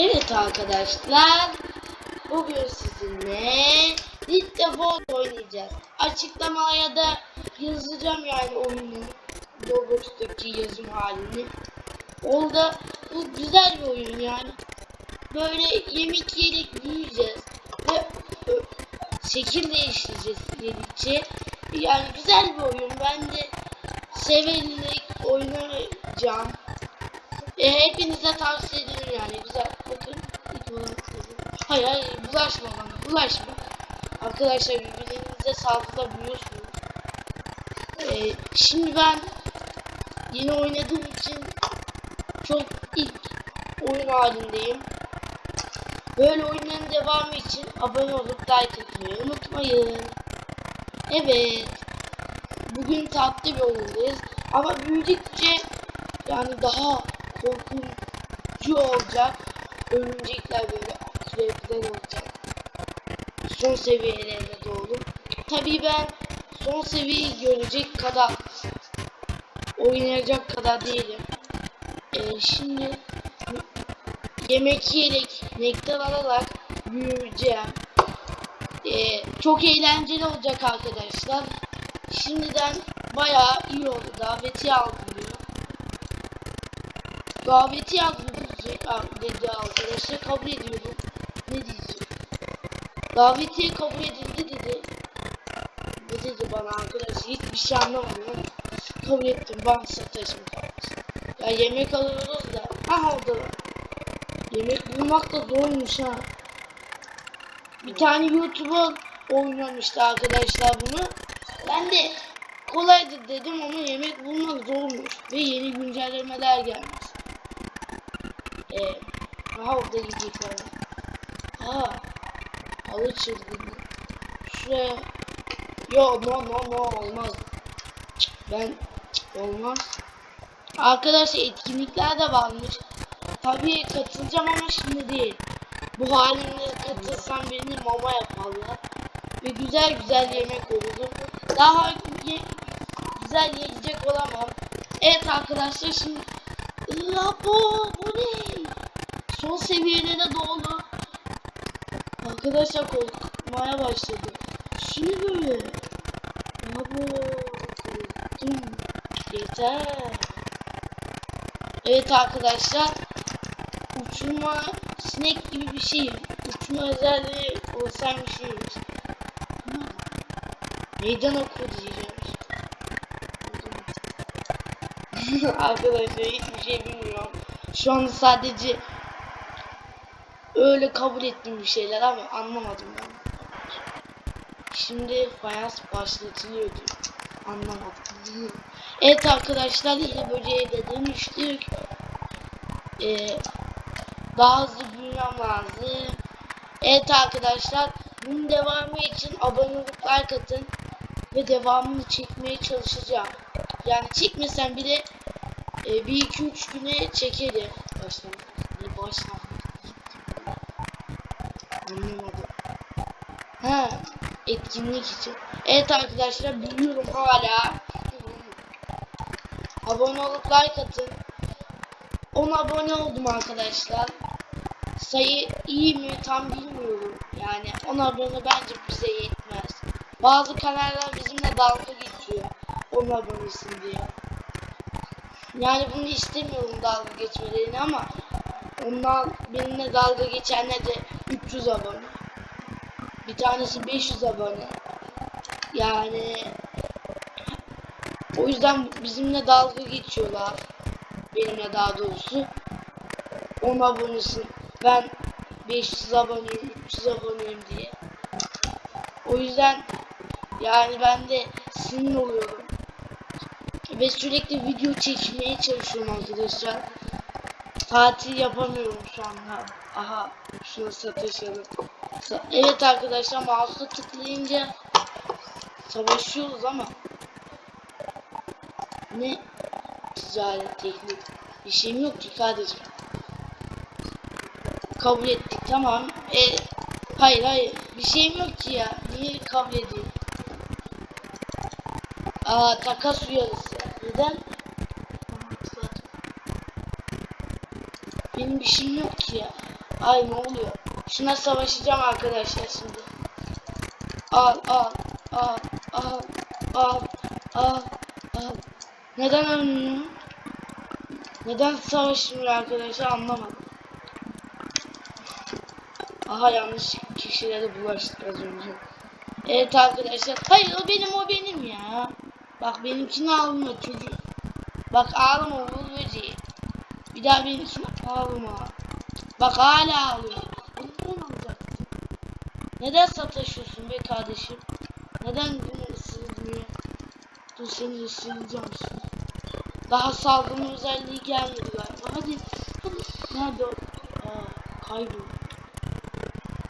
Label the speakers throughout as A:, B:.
A: Evet arkadaşlar. Bugün sizinle League Legends oynayacağız. Açıklamaya da yazacağım yani oyunun Roblox'taki yazım halini. Orada bu güzel bir oyun yani. Böyle yemek yiyerek büyüyeceğiz. Ve şekil değiştireceğiz yedikçe. Yani güzel bir oyun. Ben de severek oynayacağım. E, hepinize tavsiye ederim yani güzel. Bakın. ilk olarak söyleyeyim. Hayır hayır bulaşma bana bulaşma. Arkadaşlar birbirinize saldırabiliyorsunuz. E, şimdi ben yeni oynadığım için çok ilk oyun halindeyim. Böyle oyunların devamı için abone olup like atmayı unutmayın. Evet. Bugün tatlı bir oyundayız. Ama büyüdükçe yani daha korkuncu olacak. Örümcekler böyle akrepler olacak. Son seviyelere doğru. Tabii ben son seviyeyi görecek kadar oynayacak kadar değilim. Ee, şimdi yemek yiyerek, nektar alarak büyüyeceğim. Ee, çok eğlenceli olacak arkadaşlar. Şimdiden bayağı iyi oldu. Daveti aldım diyor. Daveti abi dedi arkadaşlar. Kabul ediyorum. Ne diyeceğim? Davetiye kabul edildi dedi. Ne dedi bana arkadaş? Hiçbir şey anlamadım ama kabul ettim. Ben satıcım Ya yemek alıyoruz da. Ha oldu. Yemek bulmak da zormuş ha. Bir tane YouTuber oynamıştı arkadaşlar bunu. Ben de kolaydı dedim ama yemek bulmak zormuş. Ve yeni güncellemeler gelmiş. Ee, aha orada gidecekler. Ha, halı çizgini. Şuraya. Yo no no no olmaz. Ben olmaz. Arkadaşlar etkinlikler de varmış. Tabii katılacağım ama şimdi değil. Bu halimle katılsam beni mama yaparlar. Ve güzel güzel yemek olurdu. Daha ye güzel yiyecek olamam. Evet arkadaşlar şimdi La bu, ne? Son seviyelere doğru. Arkadaşlar korkmaya başladı. Ne böyle? La bu. Korktum. Yeter. Evet arkadaşlar. Uçurma sinek gibi bir şey. Uçma özelliği olsan bir şey. Meydan oku diyeceğim. Arkadaşlar hiçbir şey bilmiyorum. Şu anda sadece öyle kabul ettiğim bir şeyler ama anlamadım ben. Şimdi fayans başlatılıyor diyor. Anlamadım. evet arkadaşlar yine böceğe de dönüştük. Ee, daha hızlı büyümem lazım. Evet arkadaşlar bunun devamı için abone olup like atın ve devamını çekmeye çalışacağım. Yani çekmesem bile e, bir iki üç güne çekerim. Başlam. Ne Anlamadım. Ha, etkinlik için. Evet arkadaşlar biliyorum hala. Abone olup like atın. 10 abone oldum arkadaşlar. Sayı iyi mi tam bilmiyorum. Yani 10 abone bence bize yetmez. Bazı kanallar bizimle dalga geçiyor. 10 abonesin diye. Yani bunu istemiyorum dalga geçmelerini ama onlar benimle dalga geçenler de 300 abone. Bir tanesi 500 abone. Yani o yüzden bizimle dalga geçiyorlar. Benimle daha doğrusu. 10 abonesin. Ben 500 aboneyim, 300 aboneyim diye. O yüzden yani ben de sinir oluyorum. Ve sürekli video çekmeye çalışıyorum arkadaşlar. Tatil yapamıyorum şu anda. Aha şuna sataşalım. Evet arkadaşlar mouse'u tıklayınca savaşıyoruz ama ne ticaret teknik bir şeyim yok ki kardeşim. Kabul ettik tamam. E, hayır hayır bir şeyim yok ki ya. Niye kabul edeyim? Aa takas uyarısı. Neden? Benim bir şeyim yok ki ya. Ay ne oluyor? Şuna savaşacağım arkadaşlar şimdi. Al al al al al al al. Neden ölmüyor? Neden savaşmıyor arkadaşlar anlamadım. Aha yanlış kişilere bulaştık az önce. Evet arkadaşlar. Hayır o benim o benim ya. Bak benimkini alma çocuk. Bak ağlama oğul böceği. Bir daha benimkini ağlama. Bak hala ağlıyor. Bunu ben alacaktım. Neden sataşıyorsun be kardeşim? Neden bunu ısırılmıyor? Dur seni ısıracağım şimdi. Daha salgın özelliği gelmedi galiba. Hadi. Hadi. Nerede o? Aa, kayboldu.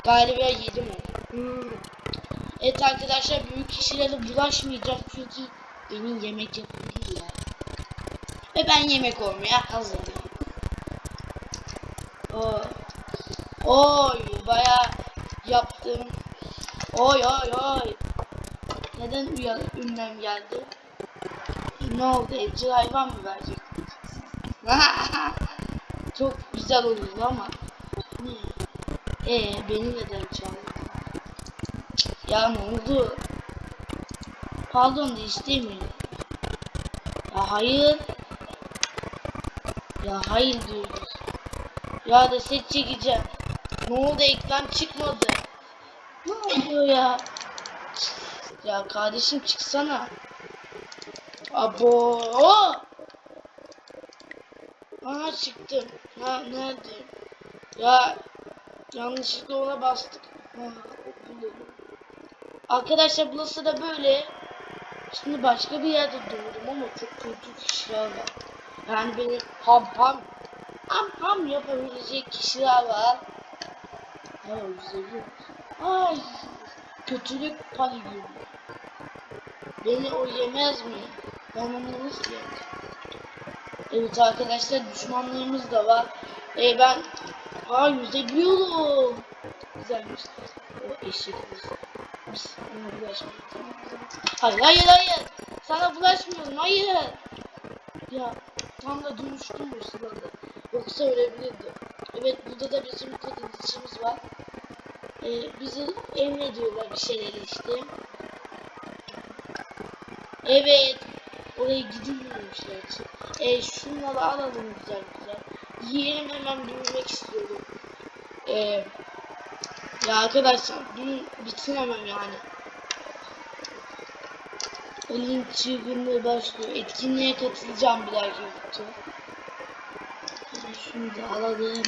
A: Galiba yedim onu. Hmm. Evet arkadaşlar büyük kişilere bulaşmayacağım çünkü benim yemek yapımım ya. Ve ben yemek olmaya hazırım. Oo. Oy baya yaptım. Oy oy oy. Neden uyan ünlem geldi? Ne oldu? Evcil hayvan mı verecek? Çok güzel olurdu ama. Ee beni neden çaldın? Ya ne oldu? Pardon da. Ya hayır. Ya hayır diyoruz. Ya da set çekeceğim. Ne oldu ekran çıkmadı. Ne oluyor ya? Ya kardeşim çıksana. Abo. Aha çıktım. Ha nerede? Ya yanlışlıkla ona bastık. Ha. Arkadaşlar burası da böyle. Şimdi başka bir yerde doğdum ama çok kötü kişiler var. Yani beni ham ham ham ham yapabilecek kişiler var. Ay güzelim. Ay kötülük paligonu. Beni o yemez mi? Ben onu? Evet arkadaşlar düşmanlarımız da var. E ben ha yüzebiliyorum. Güzelmiş. O eşek. Biz ona mı? Hayır hayır hayır. Sana bulaşmıyorum hayır. Ya tam da dönüştüm bu sırada. Yoksa ölebilirdi. Evet burada da bizim katılıcımız var. Ee, bizi emrediyorlar bir şeyler işte. Evet. Oraya gidilmemişler. Ee, şunları alalım güzel güzel. Yiyelim hemen büyümek istiyorum. Ee, ya arkadaşlar dün bitiremem yani. Ölüm çılgınlığı başlıyor. Etkinliğe katılacağım bir dahaki video. Da alalım.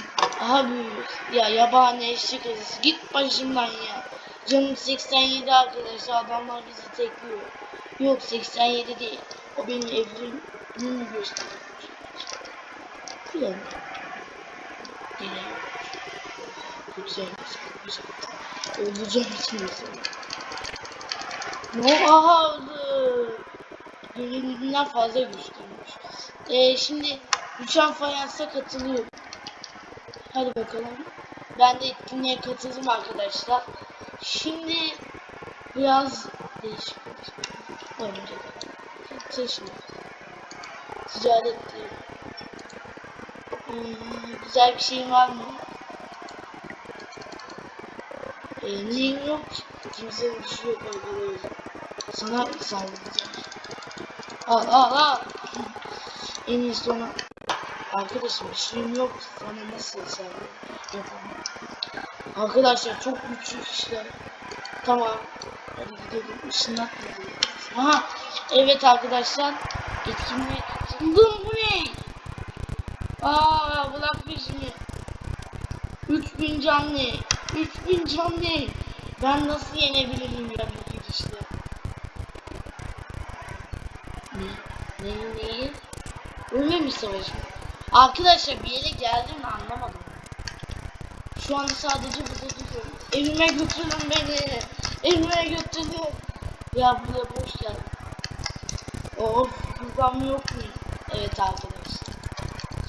A: Büyük. Ya yabani eşek arısı. Git başımdan ya. Canım 87 arkadaşlar. Adamlar bizi tekliyor. Yok 87 değil. O benim evrimimi gösteriyor. Güzel. Yine. Güzel. Güzel. Öleceğim için Ne aha öldü. Göründüğünden fazla güçlüymüş. Ee, şimdi uçan fayansa katılıyorum. Hadi bakalım. Ben de etkinliğe katıldım arkadaşlar. Şimdi biraz değişik. Önce taşım. Ticaret diye. Hmm, güzel bir şeyin var mı? Ee, neyim yok? Kimsenin bir şey yok arkadaşlar. Sana saldıracağım. Al al al. En iyisi ona. Arkadaşım bir şeyim yok. Sana nasıl? Yapamam. Arkadaşlar çok güçlü kişiler. Tamam. Hadi gidelim. Işınlatma diyor. Aha. Evet arkadaşlar. Etkinliğe katıldım. Bu ne? Aa bırak peşimi. 3000 canlı. 3000 canlı. Ben nasıl yenebilirim ya bu gidişle? Ne? Neyi neyi? Ölme mi? Arkadaşlar bir yere geldim mi anlamadım. Şu anda sadece burada duruyorum. Evime götürün beni. Evime götürün. Ya buraya boş geldim. Of buradan yok mu? Evet arkadaşlar.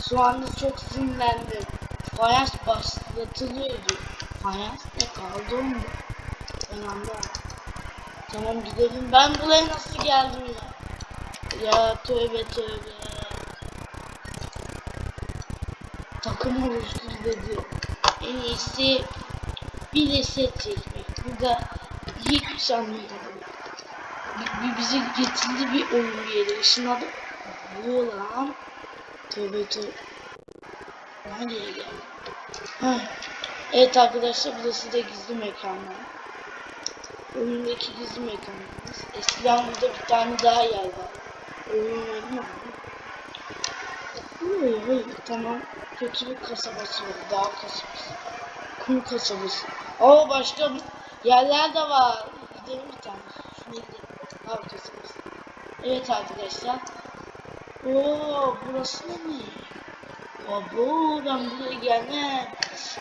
A: Şu anda çok sinirlendim. Fayans başlatılıyordu. Fayans ne kaldı mı? Anlamadım. Tamam gidelim. Ben buraya nasıl geldim ya? Ya tövbe tövbe. Takım oluştur dedi. en iyisi bir de set çekmek. Burada hiçbir şey anlamadım. Bizi getirdi bir oyun yeri. Işınladı. Bu lan. Tövbe tövbe. Nereye geldi? Heh. Evet arkadaşlar burası da gizli mekanlar. Oyundaki gizli mekanlarımız. Eskiden burada bir tane daha yer var. Oyun oynuyor? Hayır hayır tamam. Kötülük kasabası var. Dağ kasabası. Kum kasabası. Aa başka yerler de var. Gidelim bir tane. Şuna. Dağ kasabası. Evet arkadaşlar. Oo burası ne? Abo ben buraya gelmem.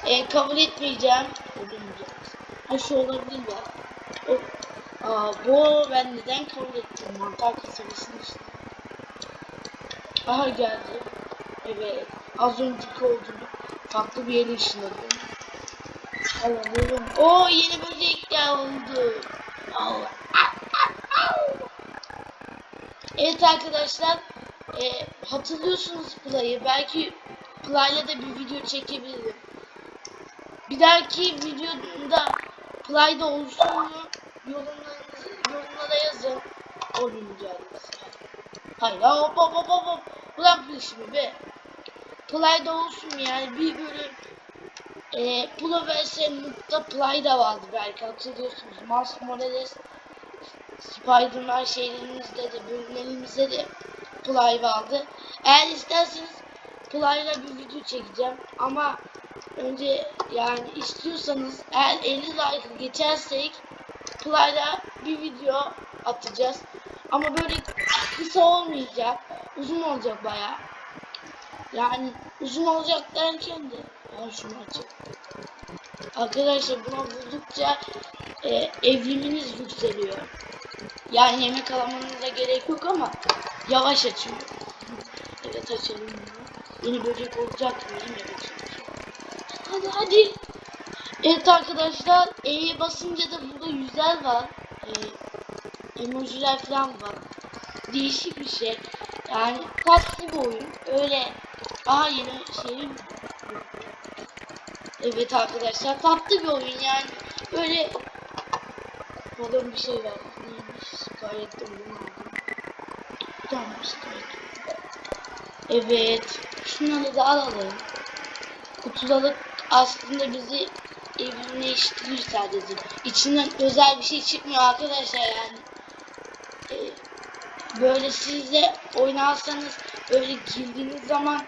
A: E, kabul etmeyeceğim. Ölmeyeceğim. Ha şu olabilir ya. O, aa, bu ben neden kabul ettim? Mantar kasabasının işte. Aha geldi. Evet. Az önceki olduğunu farklı bir yere ışınladım. Alalım. Oo yeni au, au, au. Evet arkadaşlar. E, hatırlıyorsunuz Play'ı. Belki Play'la da bir video çekebilirim. Bir dahaki videoda Play'da olsun mu? Yorumlara yazın. Oyun mücadelesi. Hayır hop hop hop hop. Bırak bu işimi be. Play'da olsun yani bir bölüm e, Pro vs Noob'da Play'da vardı belki hatırlıyorsunuz. Miles Morales Spider-Man şeylerimizde de bölümlerimizde de Play vardı. Eğer isterseniz Play'la bir video çekeceğim ama önce yani istiyorsanız eğer 50 like geçersek Play'la bir video atacağız. Ama böyle kısa olmayacak. Uzun olacak baya. Yani uzun olacak derken de ben şunu. Arkadaşlar buna vurdukça e, evriminiz yükseliyor. Yani yemek alamanıza gerek yok ama yavaş açın. Evet açalım bunu. Yeni böcek olacak mı? Evet. Hadi hadi. Evet arkadaşlar E'ye basınca da burada yüzler var. Ee, emojiler falan var. Değişik bir şey. Yani tatlı bir oyun. Öyle Aha yeni şey? Evet arkadaşlar tatlı bir oyun yani. Böyle Bakalım bir şey var. Neymiş? Şikayette bulunmadım. Tamam şikayet. Evet. Şunları da alalım. Kutudalık aslında bizi evrimleştiriyor sadece. İçinden özel bir şey çıkmıyor arkadaşlar yani. Ee, böyle siz de oynarsanız öyle girdiğiniz zaman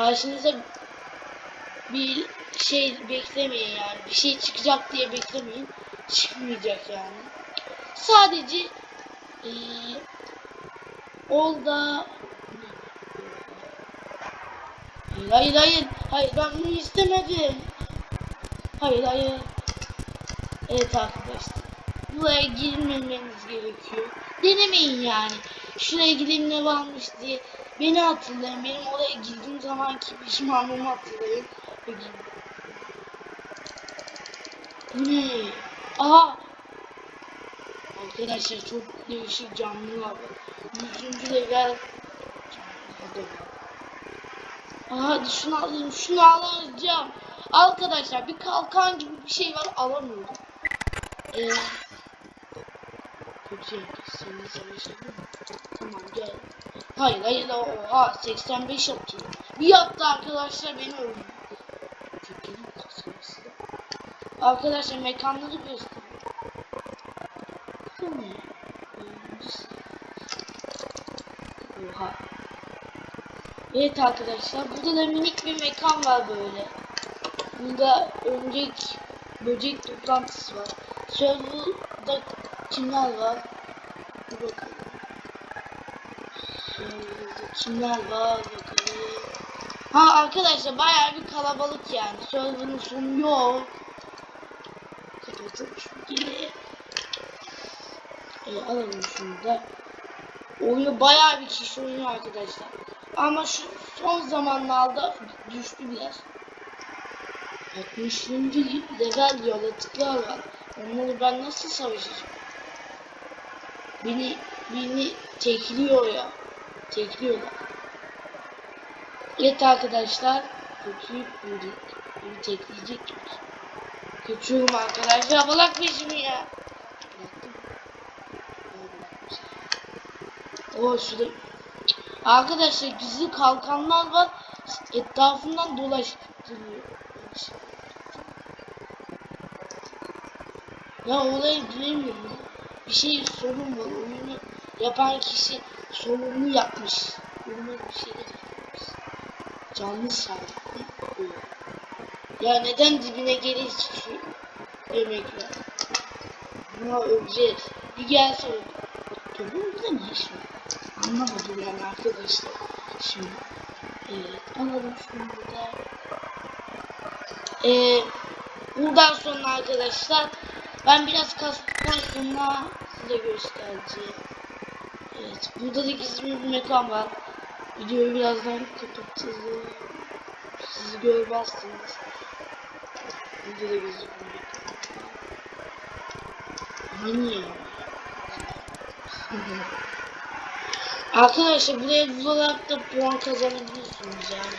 A: karşınıza bir şey beklemeyin yani. Bir şey çıkacak diye beklemeyin. Çıkmayacak yani. Sadece ee, Olda Hayır hayır hayır. Hayır ben bunu istemedim. Hayır hayır. Evet arkadaşlar. Buraya girmemeniz gerekiyor. Denemeyin yani. Şuraya gideyim ne varmış diye. Beni hatırlayın. Benim oraya girdiğim zamanki pişmanlığımı hatırlayın. Gidin. Bu ne? Aha! Arkadaşlar çok değişik canlılar var. Yüzüncü level canlı Aha hadi şunu alayım. Şunu alacağım. Arkadaşlar bir kalkan gibi bir şey var alamıyorum. Ee, kötü seni. Tamam gel. Hayır hayır oha 85 atıyor. Bir yaptı arkadaşlar beni öldürdü. Arkadaşlar mekanları göster. Bu? Oha. Evet arkadaşlar burada da minik bir mekan var böyle. Bunda örümcek böcek toplantısı var. Server'da kimler var? Bir bakalım. Kimler var bakalım. Ha arkadaşlar bayağı bir kalabalık yani. Server'ın sonu yok. Kapatalım şu geri. E, alalım şunu da. Oyunu bayağı bir kişi oynuyor arkadaşlar. Ama şu son zamanlarda düştü biraz. 60. level yaratıklar var. Onları ben nasıl savaşacağım? Beni beni tekliyor ya. Tekliyorlar. Evet arkadaşlar. Kötüyüp bulduk. Beni tekleyecek gibi. Kaçıyorum arkadaşlar. Bırak peşimi ya. Oo şurada. Arkadaşlar gizli kalkanlar var. Etrafından dolaştırıyor. Ya oraya giremiyorum. Bir şey sorun var. Oyunu yapan kişi sorunlu yapmış. Yoruma bir şeyler yapmış. Canlı sağlık. Ya neden dibine gelir şu emekler? Buna öleceğiz. Bir gelse öl. Toplum burada ne iş var? Anlamadım yani arkadaşlar. Şimdi. Evet. Anladım şunu burada. Ee, buradan sonra arkadaşlar ben biraz kastıktan sonra size göstereceğim. Burada da gizli bir mekan var. Videoyu birazdan kapatacağım. Sizi görmezsiniz. Burada da gizli bir mekan. Hani? Arkadaşlar buraya vurarak da puan kazanabiliyorsunuz yani.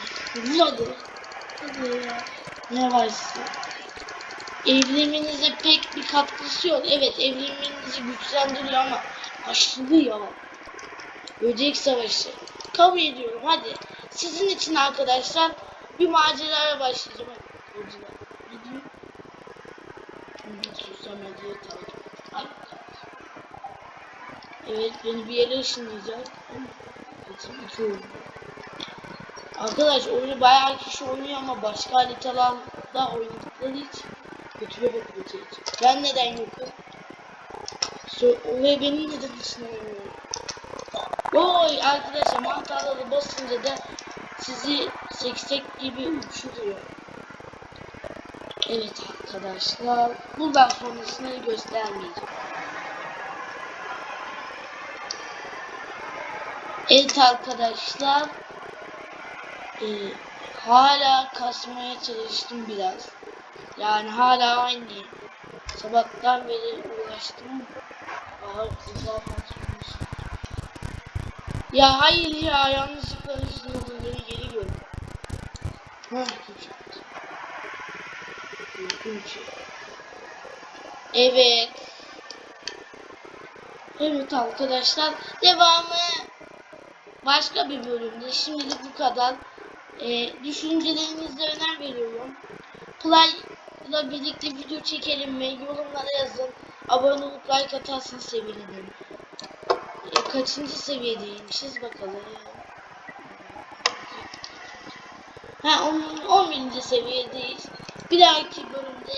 A: Vuradı. Hadi ya. Ne varsa. Evlenmenize pek bir katkısı yok. Evet evlenmenizi güçlendiriyor ama aşırı ya. Böcek savaşı. Kabul ediyorum hadi. Sizin için arkadaşlar bir maceraya başlayacağım. Sosyal medyayı takip. Evet beni bir yere ışınlayacak. İki. Arkadaş oyunu bayağı kişi oynuyor ama başka haritalarda oynadıkları için götüre bakılacak. Ben neden yokum? So oraya benim neden ışınlamıyorum? Oy arkadaşlar mantarları basınca da sizi seksek gibi uçuruyor. Evet arkadaşlar buradan sonrasını göstermeyeceğim. Evet arkadaşlar. Ee, hala kasmaya çalıştım biraz. Yani hala aynı. Sabahtan beri uğraştım. Aa, güzel. Ya hayır ya yanlışlıkla hızlı beni geri gördüm. Hah. Korkunç. Evet. Evet arkadaşlar devamı başka bir bölümde. Şimdilik bu kadar. Ee, düşüncelerinize önem veriyorum. Play ile birlikte video çekelim mi? Yorumlara yazın. Abone olup like atarsanız sevinirim. Kaçıncı seviyedeymişiz bakalım. Ha 10. 11. seviyedeyiz. Bir dahaki bölümde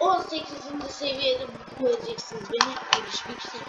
A: 18. seviyede göreceksiniz beni. Görüşmek üzere.